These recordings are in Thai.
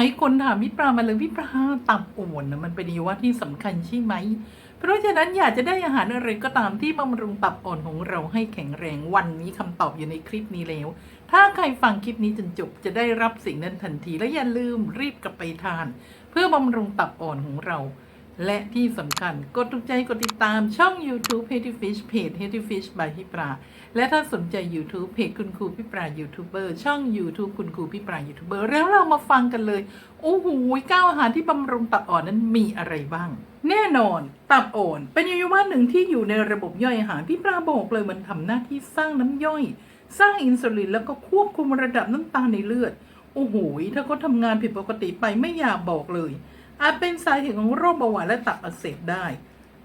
หลายคนถามพี่ปลามาเลยพี่ปลาตับอ่อนนะมันเป็นอวัยวะที่สำคัญใช่ไหม เพราะฉะนั้นอยากจะได้อาหารอะไรก็ตามที่บำรุงตับอ่อนของเราให้แข็งแรงวันนี้คำตอบอยู่ในคลิปนี้แล้ว ถ้าใครฟังคลิปนี้จนจบจะได้รับสิ่งนั้นทันทีและอย่าลืมรีบกลับไปทาน เพื่อบำรุงตับอ่อนของเรา และที่สำคัญกดถูกใจกดติดตามช่อง YouTube h e a d y Fish เพจ h e a d y Fish by พี่ปลาและถ้าสนใจ YouTube เพจคุณครูพี่ปลายูทูบเบอร์ช่อง YouTube คุณครูพี่ปลายูทูบเบอร์แล้วเรามาฟังกันเลยโอ้โหเก้าอาหารที่บำรุงตับอ่อนนั้นมีอะไรบ้าง แน่นอน ตับอ่อนเป็นอวัยวะหนึ่งที่อยู่ในระบบย่อยอาหารพี่ปลาบอกเลยมันทำหน้าที่สร้างน้ำย่อย สร้างอินซูลินแล้วก็ควบคุมระดับน้ำตาลในเลือดโอ้โหถ้าเขาทำงานผิดปกติไปไม่อยากบอกเลย อาจเป็นสาเหตุของโรคเบาหวานและตับอักเสบได้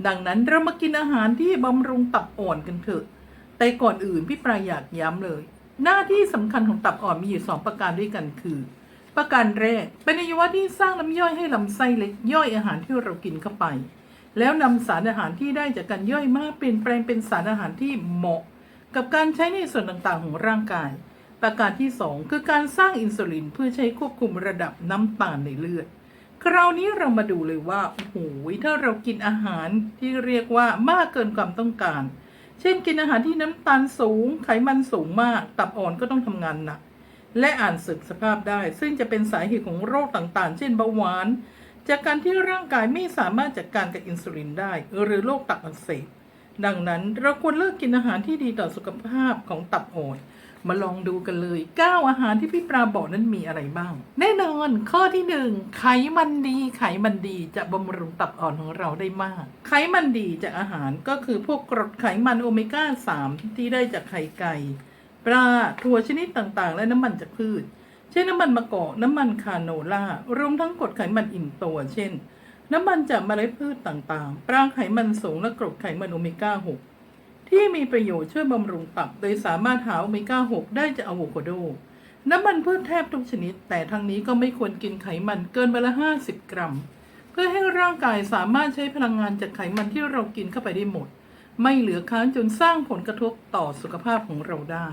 ดังนั้นเรามากินอาหารที่บำรุงตับอ่อนกันเถอะ แต่ก่อนอื่นพี่ปลาอยากย้ำเลย หน้าที่สำคัญของตับอ่อนมีอยู่สองประการด้วยกันคือ ประการแรกเป็นอวัยวะที่สร้างน้ำย่อยให้ลำไส้เล็กย่อยอาหารที่เรากินเข้าไป แล้วนำสารอาหารที่ได้จากการย่อยมาเปลี่ยนแปลงเป็นสารอาหารที่เหมาะ กับการใช้ในส่วนต่างๆ ของร่างกาย ประการที่ 2 คือการสร้างอินซูลินเพื่อใช้ควบคุมระดับน้ำตาลในเลือด คราวนี้เรามาดูเลยว่าโอ้โหถ้าเรากินอาหารที่เรียกว่ามากเกินความต้องการ เช่นกินอาหารที่น้ำตาลสูง ไขมันสูงมาก ตับอ่อนก็ต้องทำงานหนักและอ่านสึกสภาพได้ ซึ่งจะเป็นสาเหตุของโรคต่างๆ เช่นเบาหวาน จากการที่ร่างกายไม่สามารถจัดการกับอินซูลินได้ หรือโรคตับอักเสบ ดังนั้นเราควรเลือกกินอาหารที่ดีต่อสุขภาพของตับอ่อนมาลองดูกันเลย 9 อาหารที่พี่ปลาบอกนั้นมีอะไรบ้าง แน่นอนข้อที่ 1 ไขมันดี ไขมันดีจะบำรุงตับอ่อนของเราได้มาก ไขมันดีจากอาหารก็คือพวกกรดไขมันโอเมก้า 3 ที่ได้จากไข่ไก่ ปลาถั่วชนิดต่างๆ และน้ำมันจากพืช เช่นน้ำมันมะกอกน้ำมันคาโนล่ารวมทั้งกรดไขมันอิ่มตัว เช่น น้ำมันจากเมล็ดพืชต่างๆปลาไขมันสูงและกรดไขมันโอเมก้า 6 ที่มีประโยชน์ช่วยบำรุงตับ โดยสามารถหาโอเมก้า 6 ได้จากอะโวคาโด น้ำมันพืชแทบทุกชนิด แต่ทั้งนี้ก็ไม่ควรกินไขมันเกินวันละ 50 กรัม เพื่อให้ร่างกายสามารถใช้พลังงานจากไขมันที่เรากินเข้าไปได้หมด ไม่เหลือค้างจนสร้างผลกระทบต่อสุขภาพของเราได้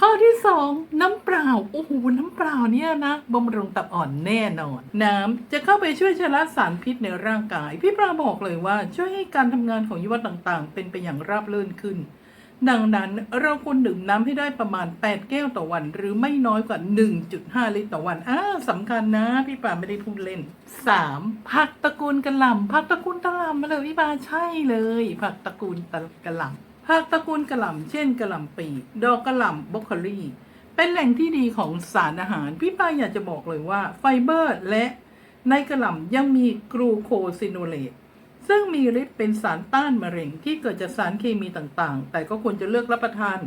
ข้อที่สองน้ำเปล่าโอ้โหน้ำเปล่าเนี่ยนะบำรุงตับอ่อนแน่นอน น้ำจะเข้าไปช่วยชะล้างสารพิษในร่างกาย พี่ปลาบอกเลยว่าช่วยให้การทำงานของอวัยวต่างๆ เป็นไปอย่างราบรื่นขึ้น ดังนั้นเราควรดื่มน้ำให้ได้ประมาณ 8 แก้วต่อวัน หรือไม่น้อยกว่า 1.5 ลิตรต่อวันอ่าสำคัญนะ พี่ปาไม่ได้พูดเล่น 3. ผักตระกูลกระหล่ำผักตระกูลกระหล่ำมาเลยพี่ปาใช่เลย ผักตระกูลตะกระหล่ำ ผักตระกูลกระหล่ำเช่นกระหล่ำปีดอกกระหล่ำบรอกโคลีเป็นแหล่งที่ดีของสารอาหาร พี่ปาอยากจะบอกเลยว่าไฟเบอร์และในกระหล่ำยังมีกรูโคซิโนเลตซึ่งมีฤทธิ์เป็นสารต้านมะเร็งที่เกิดจากสารเคมีต่างๆ แต่ก็ควรจะเลือกรับประทาน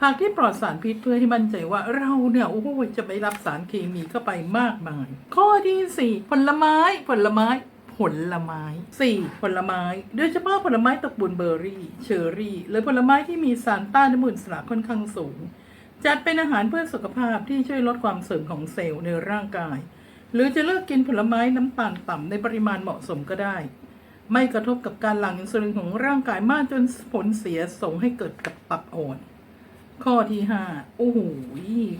ผักที่ปลอดสารพิษเพื่อให้มั่นใจว่าเราเนี่ยโอ้โหจะไม่รับสารเคมีเข้าไปมากมาย ข้อที่ 4 ผลไม้ผลไม้ ผลไม้ 4. ผลไม้ โดยเฉพาะผลไม้ตระกูลเบอร์รี่ เชอร์รี่ หรือผลไม้ที่มีสารต้านอนุมูลอิสระค่อนข้างสูง จัดเป็นอาหารเพื่อสุขภาพที่ช่วยลดความเสื่อมของเซลล์ในร่างกาย หรือจะเลือกกินผลไม้น้ำตาลต่ำในปริมาณเหมาะสมก็ได้ ไม่กระทบกับการหลั่งอินซูลินของร่างกายมากจนผลเสียส่งให้เกิดกับตับอ่อนข้อที่ห้าโอ้โห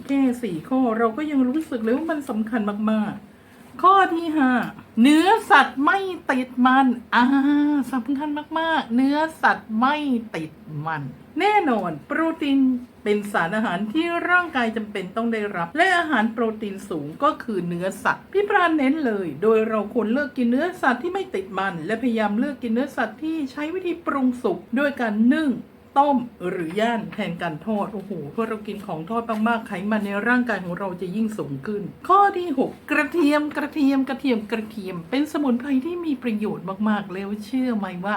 แค่สี่ข้อเราก็ยังรู้สึกเลยว่ามันสำคัญมากๆ ข้อที่ห้าเนื้อสัตว์ไม่ติดมัน อ่าสำคัญมากๆ เนื้อสัตว์ไม่ติดมัน แน่นอน โปรตีนเป็นสารอาหารที่ร่างกายจำเป็นต้องได้รับ และอาหารโปรตีนสูงก็คือเนื้อสัตว์ พี่ปราณเน้นเลย โดยเราควรเลือกกินเนื้อสัตว์ที่ไม่ติดมัน และพยายามเลือกกินเนื้อสัตว์ที่ใช้วิธีปรุงสุกด้วยการนึ่ง ต้มหรือย่างแทนการทอด โอ้โหเพราะเรากินของทอดมากๆไขมันในร่างกายของเราจะยิ่งสูงขึ้น ข้อที่ 6 กระเทียมกระเทียมกระเทียมกระเทียม เป็นสมุนไพรที่มีประโยชน์มากๆ แล้วเชื่อไหมว่า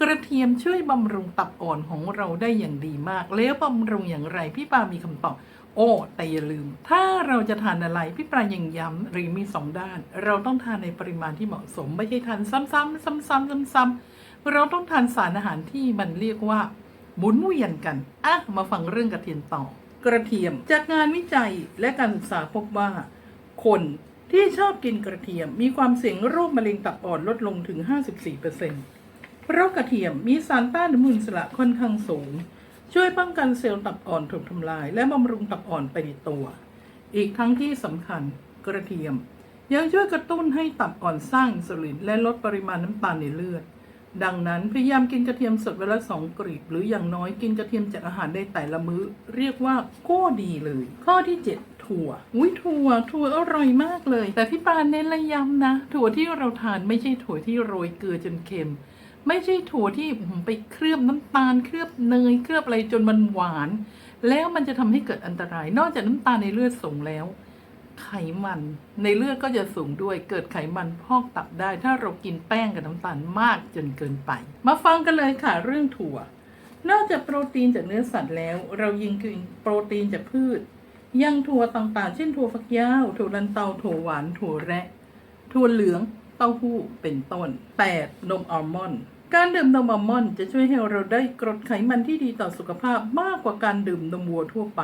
กระเทียมช่วยบำรุงตับอ่อนของเราได้อย่างดีมาก แล้วบำรุงอย่างไรพี่ปามีคำตอบโอ้แต่อย่าลืม ถ้าเราจะทานอะไรพี่ปลายังย้ำหรือมีสองด้าน เราต้องทานในปริมาณที่เหมาะสม ไม่ใช่ทานซ้ำๆซ้ำๆซ้ำๆเราต้องทานสารอาหารที่มันเรียกว่า หมุนเวียนกันอะมาฟังเรื่องกระเทียมต่อ กระเทียมจากงานวิจัยและการศึกษาพบว่า คนที่ชอบกินกระเทียมมีความเสี่ยงโรคมะเร็งตับอ่อนลดลงถึง 54%เพราะกระเทียมมีสารต้านอนุมูลอิสระค่อนข้างสูง ช่วยป้องกันเซลล์ตับอ่อนถูกทำลาย และบำรุงตับอ่อนไปในตัว อีกทั้งที่สำคัญกระเทียม ยังช่วยกระตุ้นให้ตับอ่อนสร้างอินซูลินและลดปริมาณน้ำตาลในเลือด ดังนั้นพยายามกินกระเทียมสดเวละสองกรีบหรืออย่างน้อยกินกระเทียมจากอาหารได้แต่ละมื้อ เรียกว่าก็ดีเลย ข้อที่ 7ถั่วอุ้ยถั่ว ถั่วอร่อยมากเลย แต่พี่ปานเน้นและย้ำนะ ถั่วที่เราทานไม่ใช่ถั่วที่โรยเกลือจนเค็ม ไม่ใช่ถั่วที่ไปเคลือบน้ำตาล เคลือบเนย เคลือบอะไรจนมันหวาน แล้วมันจะทำให้เกิดอันตราย นอกจากน้ำตาลในเลือดสูงแล้ว ไขมันในเลือดก็จะสูงด้วยเกิดไขมันพอกตับได้ ถ้าเรากินแป้งกับน้ำตาลมากจนเกินไป มาฟังกันเลยค่ะเรื่องถั่วนอกจากโปรตีนจากเนื้อสัตว์แล้ว เรายังกินโปรตีนจากพืช ยังถั่วต่างๆ เช่นถั่วฝักยาว ถั่วลันเตาถั่วหวานถั่วแระถั่วเหลืองเต้าหู้เป็นต้น 8. นมอัลมอนด์การดื่มนมอัลมอนด์จะช่วยให้เราได้กรดไขมันที่ดีต่อสุขภาพมากกว่าการดื่มนมวัวทั่วไป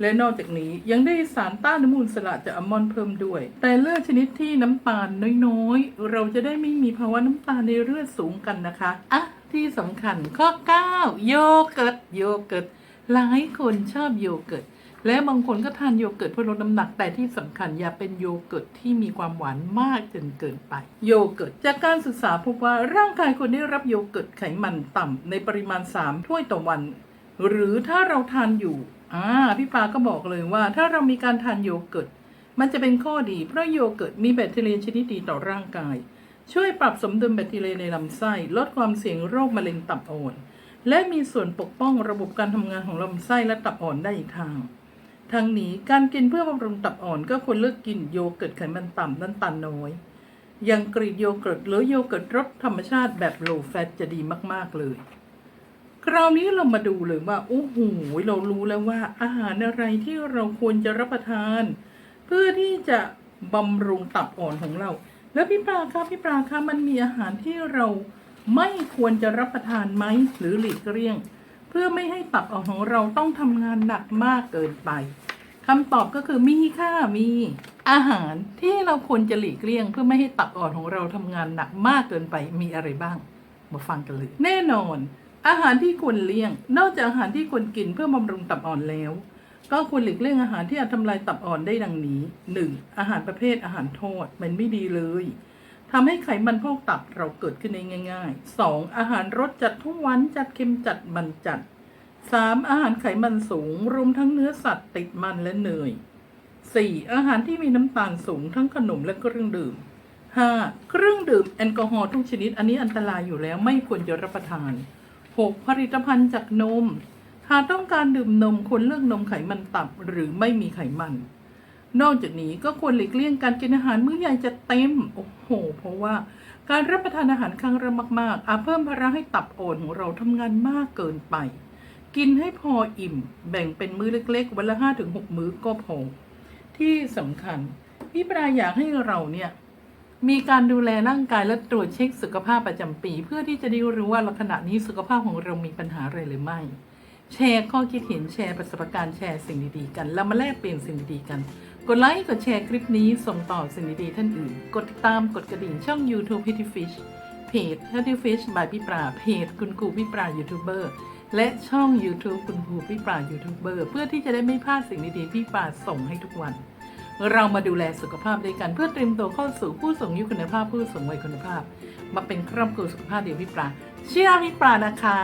และนอกจากนี้ยังได้สารต้านอนุมูลอิสระจากอัลมอนด์เพิ่มด้วย แต่เลือดชนิดที่น้ำตาลน้อยๆ เราจะได้ไม่มีภาวะน้ำตาลในเลือดสูงกันนะคะอะที่สำคัญข้อ 9 โยเกิร์ตโยเกิร์ตหลายคนชอบโยเกิร์ตและบางคนก็ทานโยเกิร์ตเพื่อลดน้ำหนักแต่ที่สำคัญอย่าเป็นโยเกิร์ตที่มีความหวานมากจนเกินไป โยเกิร์ตจากการศึกษาพบว่าร่างกายคนได้รับโยเกิร์ตไขมันต่ำในปริมาณ 3 ถ้วยต่อวัน หรือถ้าเราทานอยู่อ่าพี่ปาก็บอกเลยว่า ถ้าเรามีการทานโยเกิร์ตมันจะเป็นข้อดีเพราะโยเกิร์ตมีแบคทีเรียชนิดดีต่อร่างกาย ช่วยปรับสมดุลแบคทีเรียในลำไส้ลดความเสี่ยงโรคมะเร็งตับอ่อน และมีส่วนปกป้องระบบการทำงานของลำไส้และตับอ่อนได้อีกทาง ทั้งนี้การกินเพื่อบำรุงตับอ่อนก็ควรเลือกกินโยเกิร์ตไขมันต่ำน้ำตาลน้อยอย่างกรีกโยเกิร์ตหรือโยเกิร์ตรสธรรมชาติแบบโลแฟตจะดีมาก ๆ เลย คราวนี้เรามาดูเลยว่าโอ้โหเรารู้แล้วว่าอาหารอะไรที่เราควรจะรับประทาน เพื่อที่จะบำรุงตับอ่อนของเรา แล้วพี่ปลาคะพี่ปลาคะมันมีอาหารที่เราไม่ควรจะรับประทานไหมหรือหลีกเลี่ยง เพื่อไม่ให้ตับอ่อนของเราต้องทำงานหนักมากเกินไปคำตอบก็คือมีค่ะมีอาหารที่เราควรจะหลีกเลี่ยง เพื่อไม่ให้ตับอ่อนของเราทำงานหนักมากเกินไปมีอะไรบ้าง มาฟังกันเลย แน่นอน อาหารที่ควรเลี่ยง นอกจากอาหารที่ควรกินเพื่อบำรุงตับอ่อนแล้ว ก็ควรหลีกเลี่ยงอาหารที่อาจทำลายตับอ่อนได้ดังนี้ 1. อาหารประเภทอาหารทอดมันไม่ดีเลยทำให้ไขมันพอกตับเราเกิดขึ้นได้ง่าย ๆ 2. อาหารรสจัดทุกวันจัดเค็มจัดมันจัด 3. อาหารไขมันสูงรวมทั้งเนื้อสัตว์ติดมันและเนย 4. อาหารที่มีน้ำตาลสูงทั้งขนมและเครื่องดื่ม 5. เครื่องดื่มแอลกอฮอล์ทุกชนิดอันนี้อันตรายอยู่แล้วไม่ควรจะรับประทาน 6. ผลิตภัณฑ์จากนม หากต้องการดื่มนมควรเลือกนมไขมันต่ำหรือไม่มีไขมัน นอกจากนี้ก็ควรหลีกเลี่ยงการกินอาหารมื้อใหญ่จะเต็ม โอ้โห เพราะว่าการรับประทานอาหารครั้งละมากๆอาจเพิ่มภาระให้ตับอ่อนของเราทำงานมากเกินไป กินให้พออิ่ม แบ่งเป็นมื้อเล็กๆ วันละห้าถึงหกมื้อก็พอ ที่สำคัญพี่ปราอยากให้เราเนี่ย มีการดูแลร่างกายและตรวจเช็คสุขภาพประจำปี เพื่อที่จะได้รู้ว่าเราขณะนี้สุขภาพของเรามีปัญหาอะไรหรือไม่ แชร์ข้อคิดเห็นแชร์ประสบการณ์แชร์สิ่งดีๆกัน แล้วมาแลกเปลี่ยนสิ่งดีๆกัน กดไลค์กดแชร์คลิปนี้ส่งต่อสิ่งดีๆท่านอื่น กดติดตามกดกระดิ่งช่อง YouTube h e a t y Fish เพจ h e a t y Fish by พี่ปราเพจคุณครูพี่ปรายูทูบเบอร์และช่อง YouTube คุณครูพี่ปรายูทูบเบอร์เพื่อที่จะได้ไม่พลาดสิ่งดีๆพี่ปราส่งให้ทุกวัน เรามาดูแลสุขภาพด้วยกันเพื่อเตรียมตัวเข้าสู่ผู้สูงอายุคุณภาพผู้สูงวัยคุณภาพ มาเป็นครอบครัวสุขภาพเดียวพี่ปลาเชื่อพี่ปลานะคะ